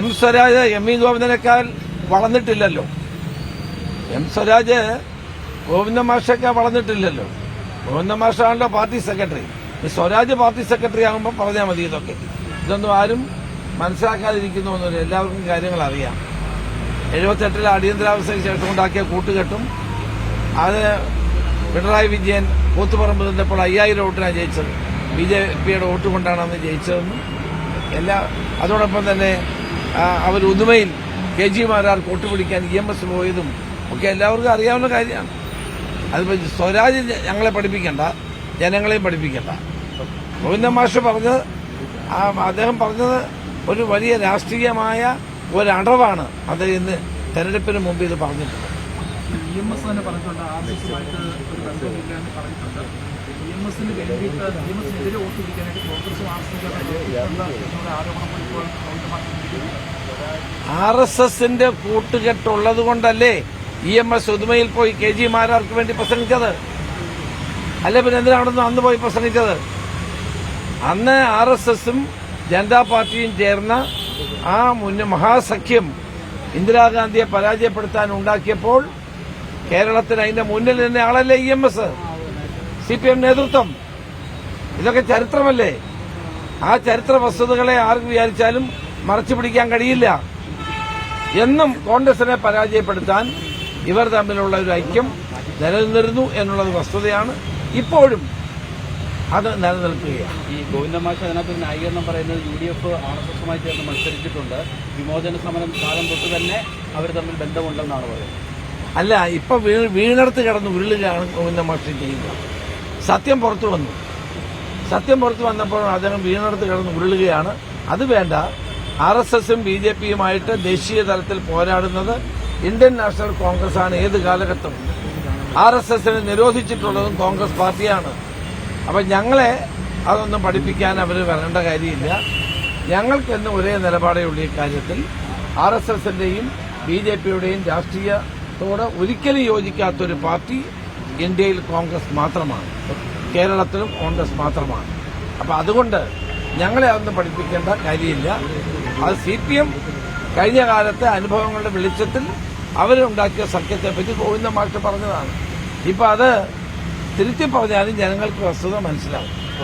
M Swaraj M V ഗോവിന്ദനേക്കാൾ വളർന്നിട്ടില്ലല്ലോ. M Swaraj Govinda മാഷൊക്കെ വളർന്നിട്ടില്ലല്ലോ. ഗോവിന്ദ മാഷാണല്ലോ പാർട്ടി സെക്രട്ടറി. ഈ സ്വരാജ് പാർട്ടി സെക്രട്ടറി ആകുമ്പോൾ പറഞ്ഞാൽ മതി ഇതൊക്കെ. ഇതൊന്നും ആരും മനസ്സിലാക്കാതിരിക്കുന്നു ഒന്നുമില്ല എല്ലാവർക്കും കാര്യങ്ങൾ അറിയാം. എഴുപത്തെട്ടിലെ അടിയന്തരാവസ്ഥയ്ക്ക് ശേഷം ഉണ്ടാക്കിയ കൂട്ടുകെട്ടും അത് പിണറായി വിജയൻ കൂത്തുപറമ്പ് നിന്നപ്പോൾ അയ്യായിരം വോട്ടിനാണ് ജയിച്ചത്. ബി ജെ പിയുടെ വോട്ട് കൊണ്ടാണ് അന്ന് ജയിച്ചതെന്നും എല്ലാ അതോടൊപ്പം തന്നെ അവർ ഉദുമയിൽ കെ ജി മാരാർ കൂട്ടുപിടിക്കാൻ ഇ എം എസ് പോയതും ഒക്കെ എല്ലാവർക്കും അറിയാവുന്ന കാര്യമാണ്. അതിപ്പോൾ സ്വരാജ് ഞങ്ങളെ പഠിപ്പിക്കണ്ട ജനങ്ങളെയും പഠിപ്പിക്കണ്ട. ഗോവിന്ദ മാഷ് പറഞ്ഞത് അദ്ദേഹം പറഞ്ഞത് ഒരു വലിയ രാഷ്ട്രീയമായ ഒരടവാണ് അത് ഇന്ന് തെരഞ്ഞെടുപ്പിന് മുമ്പ് ഇത് പറഞ്ഞിട്ടുള്ളത്. ഇ എം എസ് തന്നെ പറഞ്ഞിട്ടുണ്ട്. ആർ എസ് എസുമായിട്ട് ഒരു ബന്ധമില്ല എന്ന് പറഞ്ഞിട്ടുണ്ട്. ഇ എം എസിന് വേണ്ടിയിട്ട് ഇ എം എസിനെതിരെ വോട്ട് പിടിക്കാനായിട്ട് കോൺഗ്രസും ആർ എസ് എന്നുള്ള ആരോപണം ഇപ്പോൾ ആർ എസ് എസിന്റെ കൂട്ടുകെട്ടുള്ളത് കൊണ്ടല്ലേ ഇ എം എസ് ഉദുമയിൽ പോയി കെ ജി മാരാർക്ക് വേണ്ടി പ്രസംഗിച്ചത്? അല്ലെ പിന്നെ എന്തിനാ അവിടെ അന്ന് പോയി പ്രസംഗിച്ചത്? അന്ന് ആർ എസ് എസും ജനതാ പാർട്ടിയും ചേർന്ന ആ മുന്ന മഹാസഖ്യം ഇന്ദിരാഗാന്ധിയെ പരാജയപ്പെടുത്താൻ ഉണ്ടാക്കിയപ്പോൾ കേരളത്തിന് അതിന്റെ മുന്നിൽ തന്നെ ആളല്ലേ E M S? C P M നേതൃത്വം. ഇതൊക്കെ ചരിത്രമല്ലേ? ആ ചരിത്ര വസ്തുതകളെ ആർക്ക് വിചാരിച്ചാലും മറച്ചു പിടിക്കാൻ കഴിയില്ല. എന്നും കോൺഗ്രസിനെ പരാജയപ്പെടുത്താൻ ഇവർ തമ്മിലുള്ള ഒരു ഐക്യം നിലനിന്നിരുന്നു എന്നുള്ളത് വസ്തുതയാണ്. ഇപ്പോഴും അത് നിലനിൽക്കുകയാണ്. ഈ ഗോവിന്ദമാഷ അതിനകത്ത് ന്യായീകരണം പറയുന്നത് U D F R S എസുമായി ചേർന്ന് മത്സരിച്ചിട്ടുണ്ട്. വിമോചന സമരം കാലം തൊട്ട് തന്നെ അവർ തമ്മിൽ ബന്ധമുണ്ടെന്നാണ് പറയുന്നത്. അല്ല ഇപ്പൊ വീണെടുത്ത് കിടന്ന് ഉരുളുകയാണ് ഗോവിന്ദ മാഷ്ടി ചെയ്യുന്നത് സത്യം പുറത്തു വന്നു. സത്യം പുറത്തു വന്നപ്പോൾ അദ്ദേഹം വീണെടുത്ത് കിടന്ന് ഉരുളുകയാണ്. അത് വേണ്ട. ആർ എസ് എസും ബി ജെ പിയുമായിട്ട് ദേശീയ തലത്തിൽ പോരാടുന്നത് ഇന്ത്യൻ നാഷണൽ കോൺഗ്രസ് ആണ് ഏത് കാലഘട്ടം? ആർ എസ് എസിനെ നിരോധിച്ചിട്ടുള്ളതും കോൺഗ്രസ് പാർട്ടിയാണ്. അപ്പൊ ഞങ്ങളെ അതൊന്നും പഠിപ്പിക്കാൻ അവർ വരേണ്ട കാര്യമില്ല. ഞങ്ങൾക്കെന്ന് ഒരേ നിലപാടേ ഉള്ളൂ ഈ കാര്യത്തിൽ. ആർ എസ് എസിന്റെയും ബി ജെ പിയുടെയും രാഷ്ട്രീയത്തോട് ഒരിക്കലും യോജിക്കാത്തൊരു പാർട്ടി ഇന്ത്യയിൽ കോൺഗ്രസ് മാത്രമാണ്. കേരളത്തിലും കോൺഗ്രസ് മാത്രമാണ്. അപ്പൊ അതുകൊണ്ട് ഞങ്ങളെ അതൊന്നും പഠിപ്പിക്കേണ്ട കാര്യമില്ല. അത് സി പി എം കഴിഞ്ഞ കാലത്തെ അനുഭവങ്ങളുടെ വെളിച്ചത്തിൽ അവരുണ്ടാക്കിയ സഖ്യത്തെപ്പറ്റി ഗോവിന്ദ മാഷ് പറഞ്ഞതാണ്. ഇപ്പൊ അത് തിരുത്തി പറഞ്ഞാലും ജനങ്ങൾക്ക് വസ്തുത മനസ്സിലാവും.